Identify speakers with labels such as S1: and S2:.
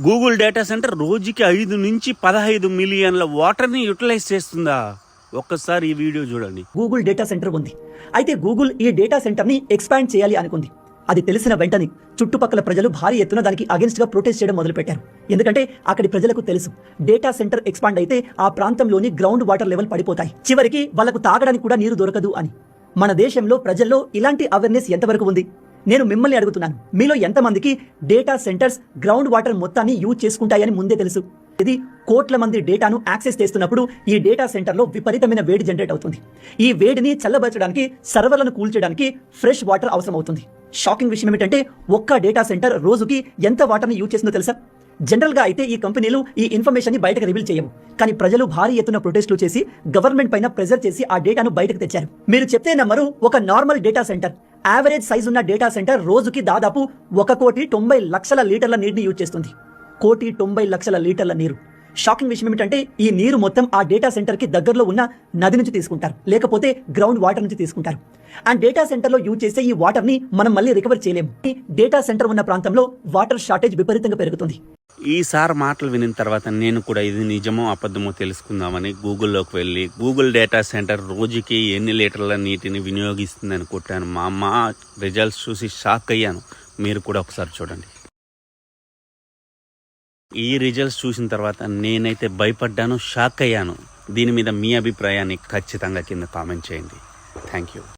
S1: Google data centre రోజుకి ఐదు నుంచి పదహైదు మిలియన్ల వాటర్ని యూటిలైజ్ చేస్తుందా? ఒక్కసారి ఈ వీడియో చూడండి.
S2: గూగుల్ డేటా సెంటర్ ఉంది. అయితే గూగుల్ ఈ డేటా సెంటర్ని ఎక్స్పాండ్ చేయాలి అనుకుంది. అది తెలిసిన వెంటనే చుట్టుపక్కల ప్రజలు భారీ ఎత్తున దానికి అగెన్స్ట్గా ప్రొటెస్ట్ చేయడం మొదలుపెట్టారు. ఎందుకంటే అక్కడి ప్రజలకు తెలుసు డేటా సెంటర్ ఎక్స్పాండ్ అయితే ఆ ప్రాంతంలోని గ్రౌండ్ వాటర్ లెవెల్ పడిపోతాయి. చివరికి వాళ్ళకు తాగడానికి కూడా నీరు దొరకదు అని. మన దేశంలో ప్రజల్లో ఇలాంటి అవేర్నెస్ ఎంతవరకు ఉంది? నేను మిమ్మల్ని అడుగుతున్నాను. మీలో ఎంతమందికి డేటా సెంటర్స్ గ్రౌండ్ వాటర్ మొత్తాన్ని యూజ్ చేసుకుంటాయని ముందే తెలుసు. ఇది కోట్ల మంది డేటాను యాక్సెస్ చేస్తున్నప్పుడు ఈ డేటా సెంటర్లో విపరీతమైన వేడి జనరేట్ అవుతుంది. ఈ వేడిని చల్లబరచడానికి సర్వర్లను కూల్చడానికి ఫ్రెష్ వాటర్ అవసరం అవుతుంది షాకింగ్ విషయం ఏమిటంటే ఒక్క డేటా సెంటర్ రోజుకి ఎంత వాటర్ని యూజ్ చేస్తుందో తెలుసా? జనరల్గా అయితే ఈ కంపెనీలు ఈ ఇన్ఫర్మేషన్ని బయటకు రివీల్ చేయవు. కానీ ప్రజలు భారీ ఎత్తున ప్రొటెస్టులు చేసి గవర్నమెంట్ పైన ప్రెజర్ చేసి ఆ డేటాను బయటకు తెచ్చారు. మీరు చెప్తే నమ్మరు ఒక normal data centre average size ఉన్న డేటా సెంటర్ రోజుకి దాదాపు ఒక కోటి తొంభై లక్షల లీటర్ల నీటిని యూజ్ చేస్తుంది. కోటి తొంభై లక్షల లీటర్ల నీరు. షాకింగ్ విషయం ఏమిటంటే ఈ నీరు మొత్తం ఆ డేటా సెంటర్కి దగ్గరలో ఉన్న నది నుంచి తీసుకుంటారు. లేకపోతే గ్రౌండ్ వాటర్ నుంచి తీసుకుంటారు. అండ్ డేటా సెంటర్లో యూజ్ చేసే ఈ వాటర్ని మనం మళ్ళీ రికవర్ చేయలేము. డేటా సెంటర్ ఉన్న ప్రాంతంలో వాటర్ షార్టేజ్ విపరీతంగా పెరుగుతుంది.
S1: ఈసారి మాటలు వినిన తర్వాత నేను కూడా ఇది నిజమో అబద్ధమో తెలుసుకుందామని గూగుల్లోకి వెళ్ళి గూగుల్ డేటా సెంటర్ రోజుకి ఎన్ని లీటర్ల నీటిని వినియోగిస్తుందని కొట్టాను. మా అమ్మ రిజల్ట్స్ చూసి షాక్ అయ్యాను. మీరు కూడా ఒకసారి చూడండి. ఈ రిజల్ట్స్ చూసిన తర్వాత నేనైతే భయపడ్డాను షాక్ అయ్యాను. దీని మీద మీ అభిప్రాయాన్ని ఖచ్చితంగా కింద కామెంట్ చేయండి. Thank you.